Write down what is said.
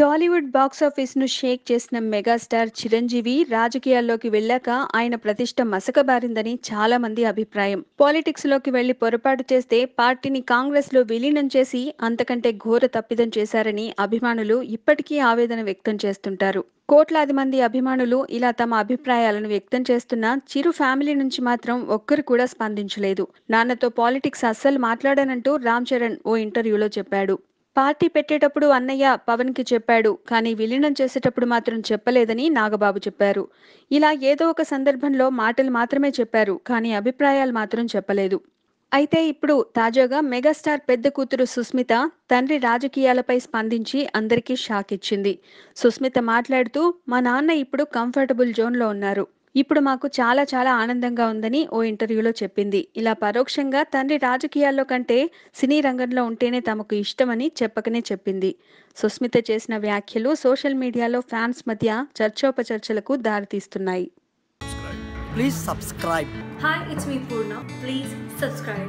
టాలీవుడ్ బాక్సాఫీస్‌ను షేక్ చేసిన మెగాస్టార్ చిరంజీవి రాజకీయాల్లోకి వెళ్ళాక ఆయన ప్రతిష్ట మసకబారిందని చాలా మంది అభిప్రాయం. పాలిటిక్స్‌లోకి వెళ్ళి పొరపాటు చేస్తే పార్టీని కాంగ్రెస్‌లో విలీనం చేసి అంతకంటే ఘోర తప్పిదం చేశారని అభిమానులు ఇప్పటికీ ఆవేదన వ్యక్తం చేస్తుంటారు. కోట్లాది మంది అభిమానులు ఇలా తమ అభిప్రాయాలను వ్యక్తం చేస్తున్న చిరు ఫ్యామిలీ నుంచి మాత్రం ఒక్కరు కూడా స్పందించలేదు. నాన్నతో పాలిటిక్స్ అస్సలు మాట్లాడనంటూ రామ్ చరణ్ ఓ ఇంటర్వ్యూలో చెప్పాడు. పార్టీ పెట్టేటప్పుడు అన్నయ్య పవన్‌కి చెప్పాడు. కానీ విలీనం చేసేటప్పుడు మాత్రం చెప్పలేదని నాగబాబు చెప్పారు. ఇలా ఏదో ఒక సందర్భంలో మాటలు మాత్రమే చెప్పారు. కానీ అభిప్రాయాలు మాత్రం చెప్పలేదు. అయితే ఇప్పుడు తాజాగా మెగాస్టార్ పెద్ద కూతురు సుస్మిత తండ్రి రాజకీయాలపై స్పందించి అందరికీ షాక్ ఇచ్చింది. సుస్మిత మాట్లాడుతూ మా నాన్న ఇప్పుడు కంఫర్టబుల్ జోన్‌లో ఉన్నారు. ఇప్పుడు మాకు చాలా చాలా ఆనందంగా ఉందని ఓ ఇంటర్వ్యూలో చెప్పింది. ఇలా పరోక్షంగా తండ్రి రాజకీయాల్లో కంటే సినీ రంగంలో ఉంటేనే తమకు ఇష్టమని చెప్పకనే చెప్పింది. సుస్మిత చేసిన వ్యాఖ్యలు సోషల్ మీడియాలో ఫ్యాన్స్ మధ్య చర్చోపచర్చలకు దారితీస్తున్నాయి. Please subscribe. Hi, it's me Purna. Please subscribe.